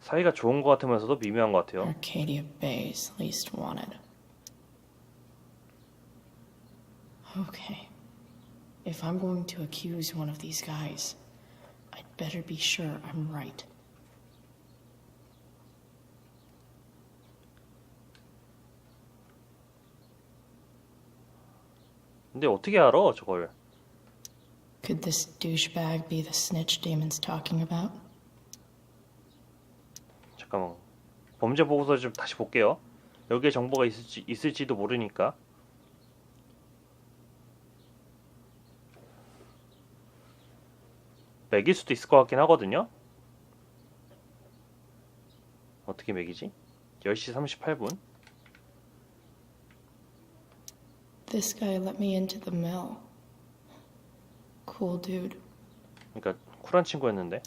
사이가 좋은 것 같으면서도 미묘한 것 같아요. Arcadia Bay's least wanted. Okay. If I'm going to accuse one of these guys, I'd better be sure I'm right. 근데 어떻게 알아 저걸? Could this douchebag be the snitch Damon's talking about? 잠깐만. 범죄 보고서 좀 다시 볼게요. 여기에 정보가 있을지 있을지도 모르니까. 매길 수도 있을 것 같긴 하거든요. 어떻게 매기지? 10시 38분. This guy let me into the mill. Cool dude. 그러니까 쿨한 친구였는데.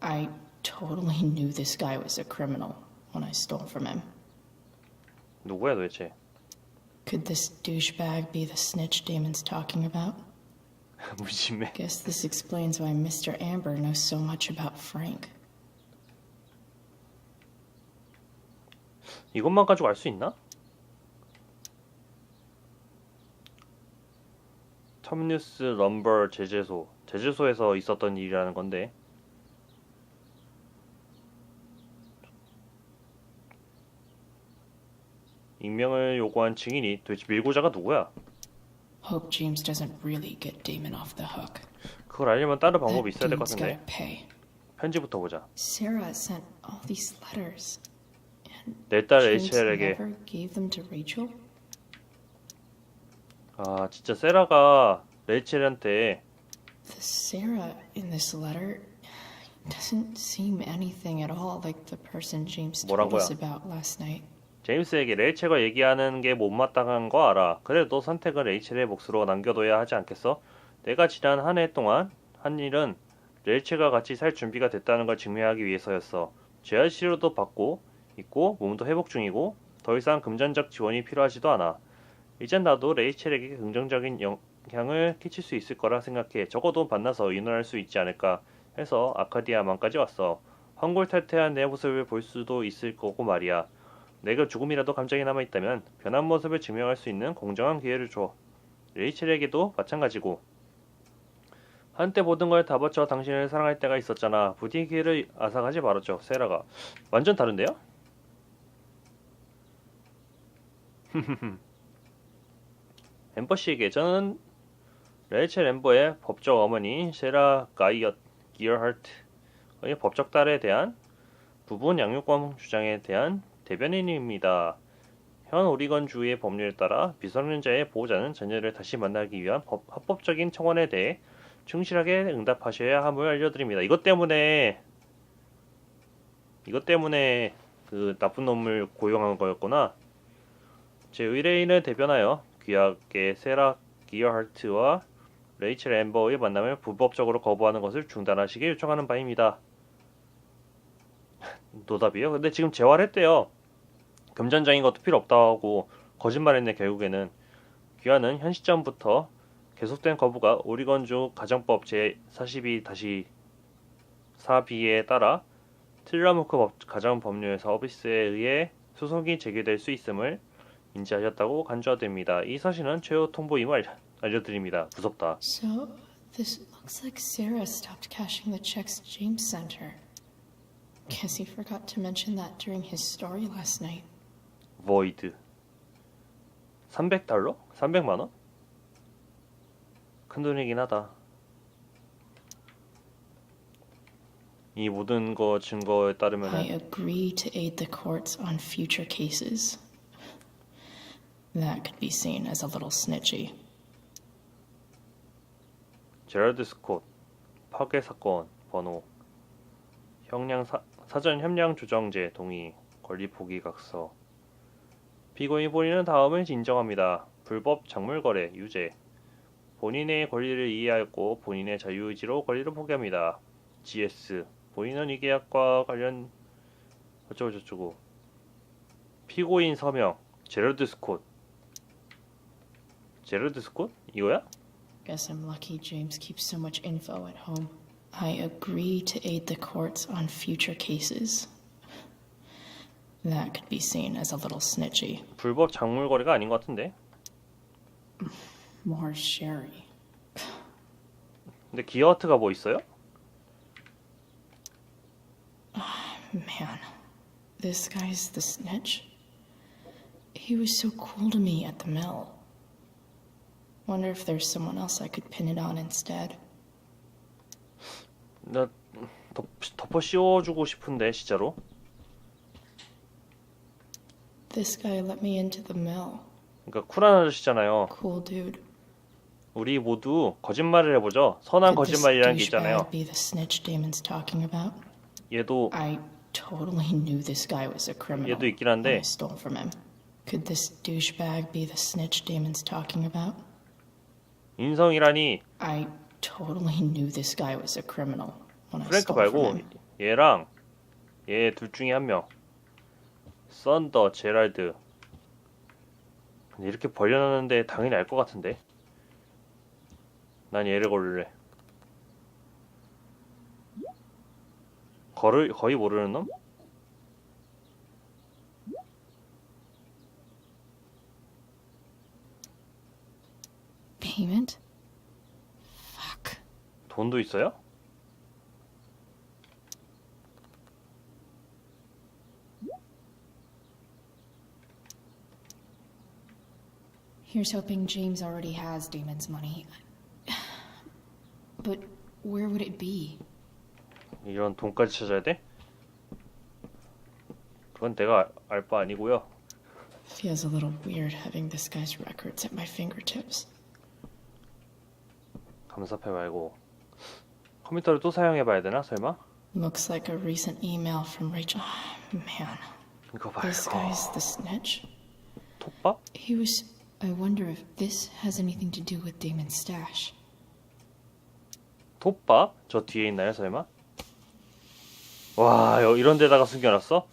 I totally knew this guy was a criminal when I stole from him. 누구야 도대체? Could this douchebag be the snitch Damon's talking about? 무심해. Guess this explains why Mr. Amber knows so much about Frank. 이것만 가지고 알 수 있나? 터미누스 럼버 제재소 제재소에서 있었던 일이라는 건데 익명을 요구한 증인이 도대체 밀고자가 누구야? Hope James doesn't really get Damon off the hook. 그걸 알려면 다른 방법이 있어야 될 것 같은데. 편지부터 보자 Sarah sent all these letters. 내딸 James 레이첼에게 never gave them to Rachel? 아 진짜 세라가 레이첼한테 The Sarah in this letter doesn't seem anything at all like the person James told us about last night. 제임스에게 레이첼과 얘기하는 게 못마땅한 거 알아. 그래도 선택은 레이첼의 몫으로 남겨둬야 하지 않겠어? 내가 지난 한 해 동안 한 일은 레이첼과 같이 살 준비가 됐다는 걸 증명하기 위해서였어. 재활 치료도 받고 있고 몸도 회복 중이고 더 이상 금전적 지원이 필요하지도 않아. 이젠 나도 레이첼에게 긍정적인 영향을 끼칠 수 있을 거라 생각해. 적어도 만나서 의논할 수 있지 않을까 해서 아카디아만까지 왔어. 황골탈퇴한 내 모습을 볼 수도 있을 거고 말이야. 내가 조금이라도 감정이 남아 있다면 변한 모습을 증명할 수 있는 공정한 기회를 줘. 레이첼에게도 마찬가지고. 한때 모든 걸 다 바쳐 당신을 사랑할 때가 있었잖아. 부디 기회를 앗아가지 말아줘. 세라가. 완전 다른데요? 엠버 씨에게 저는 레이첼 엠버의 법적 어머니 세라 가이엇 기어하트의 법적 딸에 대한 부분 양육권 주장에 대한 대변인입니다. 현 오리건주의 법률에 따라 미성년자의 보호자는 자녀를 다시 만나기 위한 법- 합법적인 청원에 대해 충실하게 응답하셔야 함을 알려드립니다. 이것 때문에 이것 때문에 그 나쁜 놈을 고용한 거였구나. 제 의뢰인을 대변하여 귀하게 세라 기어하트와 레이첼 엠버의 만남을 불법적으로 거부하는 것을 중단하시길 요청하는 바입니다. 노답이요? 근데 지금 재활했대요. 금전적인 것도 필요 없다고 거짓말했네 결국에는 귀하는 현 시점부터 계속된 거부가 오리건주 가정법 제42 다시 4비에 따라 틸라무크 법, 가정법률 서비스에 의해 소송이 제기될 수 있음을 인지하셨다고 간주됩니다. 이 사실은 최후 통보임을 알- 알려드립니다. 무섭다. So, this looks like Sarah stopped cashing the checks James sent her. Guess he forgot to mention that during his story last night. Void 300달러? 300만 원? 큰 돈이긴 하다. 이 모든 거 증거에 I 따르면 agree to aid the courts on future cases. That could be seen as a little snitchy. 제럴드 스콧 파괴 사건 번호 형량 사, 사전 협량 조정제 동의 권리 포기 각서 피고인 본인은 다음을 인정합니다. 불법 작물 거래 유죄 본인의 권리를 이해하였고 본인의 자유의지로 권리를 포기합니다. GS 본인은 이 계약과 관련 어쩌고 저쩌고 피고인 서명 제럴드 스콧 제럴드 스콧 이거야? Guess I'm lucky James keeps so much info at home. I agree to aid the courts on future cases. That could be seen as a little snitchy. 불법 작물거래가 아닌 것 같은데. More sherry. 근데 기어하트가 뭐 있어요? Man, this guy's the snitch. He was so cool to me at the mill. Wonder if there's someone else I could pin it on instead. 나 덮, 덮어 씌워주고 싶은데 진짜로. This guy let me into the mill. 그러니까 쿨한 아저씨잖아요. Cool dude. 우리 모두 거짓말을 해보죠. 선한 Could this 거짓말이라는 게 있잖아요. douchebag be the snitch Damon's talking about? 얘도 I totally knew this guy was a criminal. 얘도 있긴 when I 한데 stole from him. Could this douchebag be the snitch Damon's talking about? 인성이라니 I totally knew this guy was a criminal when I 프랭크 stole from 말고 him. 얘랑 얘 둘 중에 한 명. 썬더 제랄드. 이렇게 벌려놨는데 당연히 알 것 같은데. 난 얘를 고를래. 거를 거의 모르는 놈? Payment? Fuck. 돈도 있어요? Here's hoping James already has Damon's money. But where would it be? 이런 돈까지 찾아야 돼? 그건 내가 알 바 아니고요. Feels a little weird having this guy's records at my fingertips. 감사패 말고 컴퓨터를 또 사용해 봐야 되나 설마? Looks like a recent email from Rachel. Man, 이거 this 말고 guy's the snitch. 톱밥? He was. I wonder if this has anything to do with Damon's stash. 톱밥? 저 뒤에 있나요 설마? 와 여- 이런 데다가 숨겨놨어?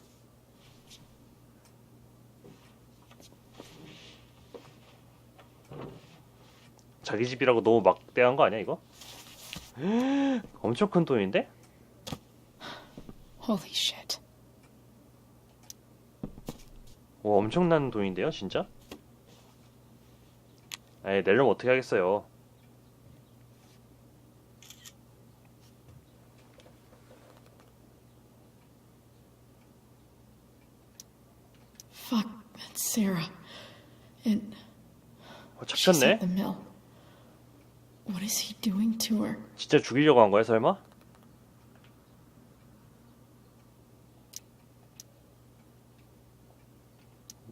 자기 집이라고 너무 막대한 거 아니야 이거? 엄청 큰 돈인데? Holy shit. 오 엄청난 돈인데요 진짜? 에이 내려면 어떻게 하겠어요 Fuck, that's Sarah. And 어, she's 잡혔네? at the mill. What is he doing to her? 진짜 죽이려고 한 거야 설마?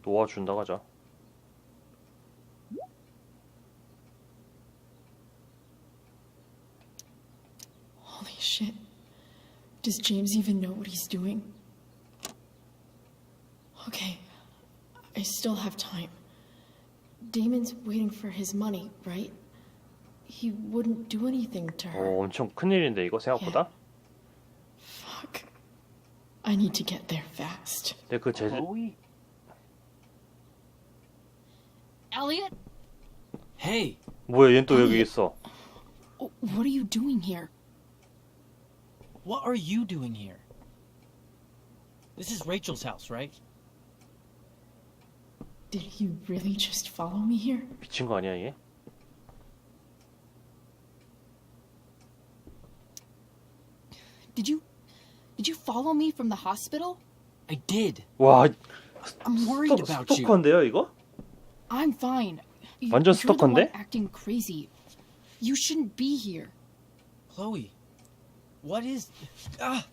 놓아준다고 하자 shit. Does James even know what he's doing? Okay, I still have time. Damon's waiting for his money, right? He wouldn't do anything to her. 어, 엄청 큰일인데 이거 생각보다? Fuck. I need to get there fast. 근데 그 제... Elliot? Hey, 뭐야 얘는 또 여기 있어 Oh, what are you doing here? what are you doing here? This is Rachel's house, right? Did he really just follow me here? 미친 거 아니야 얘? Did you did you follow me from the hospital? I did. 와 I'm worried 스토, about you. 스토커인데요 이거? I'm fine. You, 완전 you're the one 스토커인데? acting crazy. You shouldn't be here. Chloe, what is. Ah!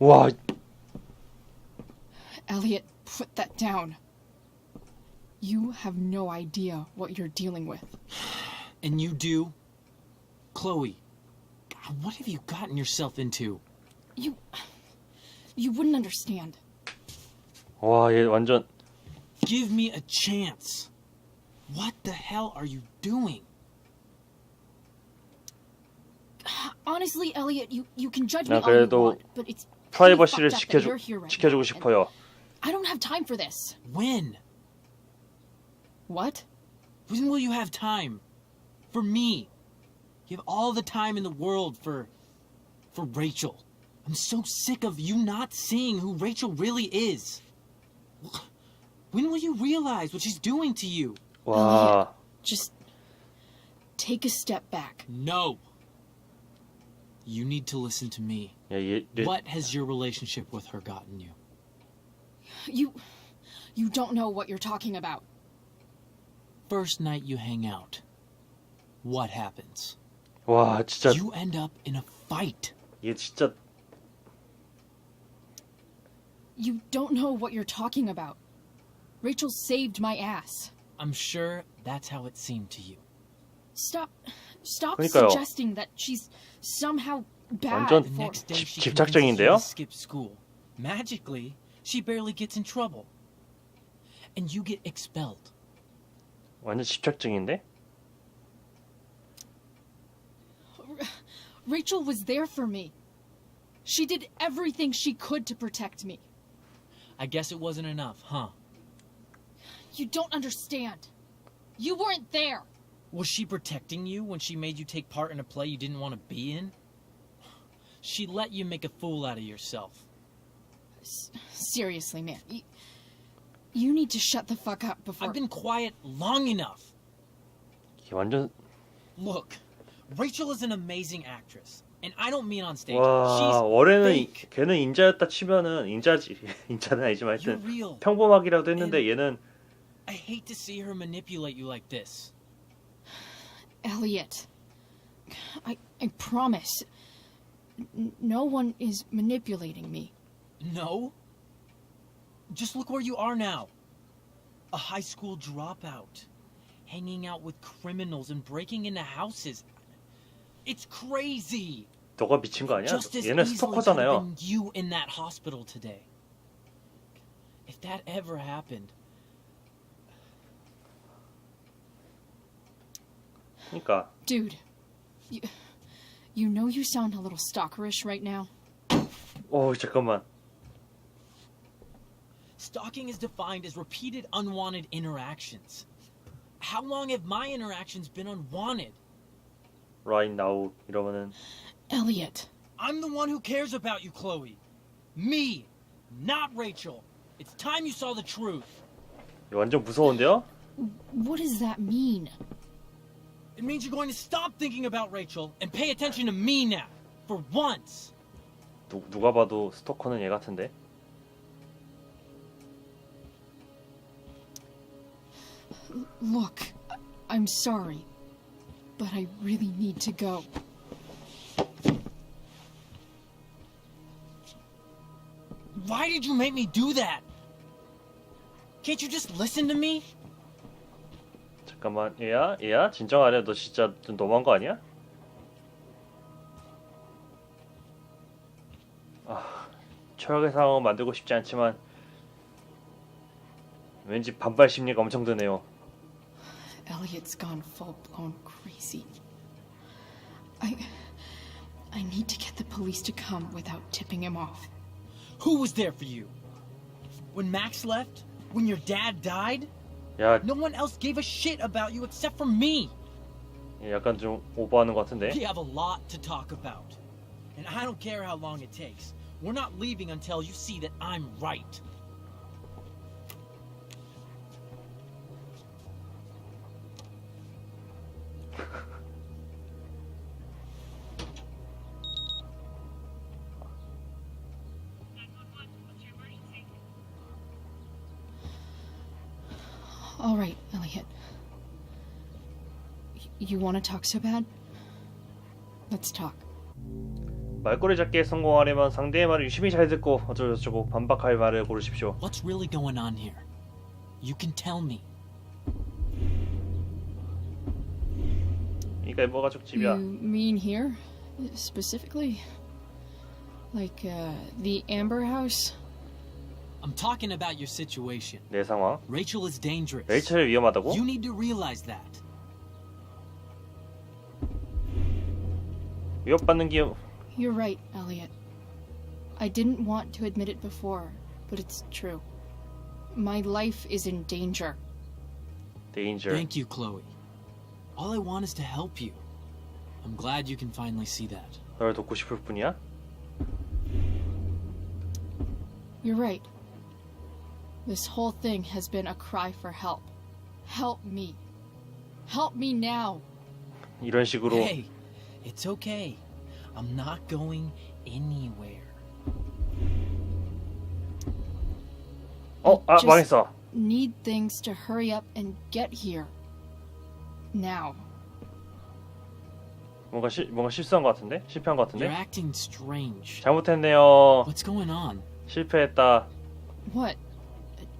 와 Elliot, put that down. You have no idea what you're dealing with. And you do? Chloe, God, what have you gotten yourself into? You you wouldn't understand. 와, 얘 완전 Give me a chance. What the hell are you doing? Honestly, Elliot, you, you can judge 나 me all you 그래도 want, but it's pretty 프라이버시를 fucked up that 지켜주, you're here right 지켜주고 now, 싶어요. and I don't have time for this. When? What? When will you have time? For me. You have all the time in the world for. for Rachel. I'm so sick of you not seeing who Rachel really is. When will you realize what she's doing to you? 와, Just take a step back. No. You need to listen to me. Yeah, you did. What has your relationship with her gotten you? You. You don't know what you're talking about. First night you hang out, what happens? Well, it's just. You end up in a fight. It's just. You don't know what you're talking about. Rachel saved my ass. I'm sure that's how it seemed to you. Stop. Stop 그러니까요. suggesting that she's somehow bad. 완전 The for- next day 집- she 집착적인데요? convinces you to skip school. Magically, she barely gets in trouble. And you get expelled. 완전 집착증인데? Rachel was there for me. She did everything she could to protect me. I guess it wasn't enough, huh? You don't understand. You weren't there. Was she protecting you when she made you take part in a play you didn't want to be in? She let you make a fool out of yourself. S- seriously, man. You, you need to shut the fuck up before. I've been quiet long enough. 얘 완전 Look, Rachel is an amazing actress. And I don't mean on stage. 와, She's 원래는 이- fake. 걔는 인자였다 치면은 인자지 인자는 아니지만 You're 하여튼 real. 평범하기라도 했는데 얘는 I hate to see her manipulate you like this. Elliot. I, I promise. N- no one is manipulating me. No? Just look where you are now. A high school dropout. Hanging out with criminals and breaking into houses. It's crazy. 너가 미친 거 아니야? Just as 얘는 easily could have 스토커잖아요. been you in that hospital today. If that ever happened, 그러니까 Dude, you, you know you sound a little stalkerish right now? 어 잠깐만 stalking is defined as repeated unwanted interactions. How long have my interactions been unwanted? right now 이러면은 Elliot. I'm the one who cares about you, Chloe. Me, not Rachel. It's time you saw the truth. 이거 완전 무서운데요? What does that mean? It means you're going to stop thinking about Rachel and pay attention to me now. For once. 누, 누가 봐도 스토커는 얘 같은데 Look, I- I'm sorry, but I really need to go. Why did you make me do that? Can't you just listen to me? 잠깐만 얘야 얘야 진정하래 너 진짜 좀 너무한 거 아니야? 아 최악의 상황을 만들고 싶지 않지만 왠지 반발 심리가 엄청 드네요 Elliot's gone full blown crazy. I. I need to get the police to come without tipping him off. Who was there for you? When Max left? When your dad died? 야 No one else gave a shit about you except for me. 얘 약간 좀 오버하는 것 같은데 We have a lot to talk about. And I don't care how long it takes. We're not leaving until you see that I'm right. All right, Elliot. Y- You want to talk so bad? Let's talk. 말꼬리 잡기에 성공하려면 상대의 말을 유심히 잘 듣고 어쩌고저쩌고 반박할 말을 고르십시오 What's really going on here? You can tell me. 이게 뭐가 족집이야 You mean here? Specifically? Like, uh, the Amber House? I'm talking about your situation. 내 상황 Rachel is dangerous. 레이첼이 위험하다고? You need to realize that. 위협받는 기업 You're right, Elliot. I didn't want to admit it before, but it's true. My life is in danger. 데인저 Thank you, Chloe. All I want is to help you. I'm glad you can finally see that. 널 돕고 싶을 뿐이야? You're right. This whole thing has been a cry for help. Help me. Help me now. 이런 식으로 Hey, it's okay. I'm not going anywhere. 어, 아 just- 망했어. Need things to hurry up and get here. Now. 뭔가 시, 뭔가 실수한 것 같은데? 실패한 것 You're 같은데? acting strange. 잘못했네요. What's going on? 실패했다. What?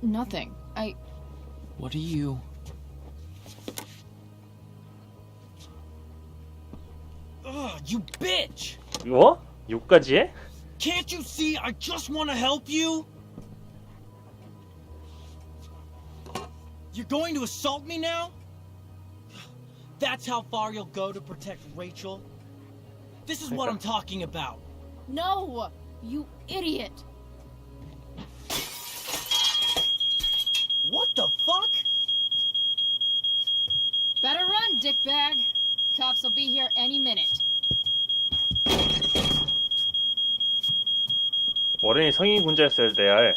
Nothing. I. What are you? Ugh, you bitch! 이거? 욕까지 해? Can't you see I just want to help you? You're going to assault me now? That's how far you'll go to protect Rachel? This is what I'm talking about. No! You idiot! Be here any minute. 어른이 성인 군자였어야 할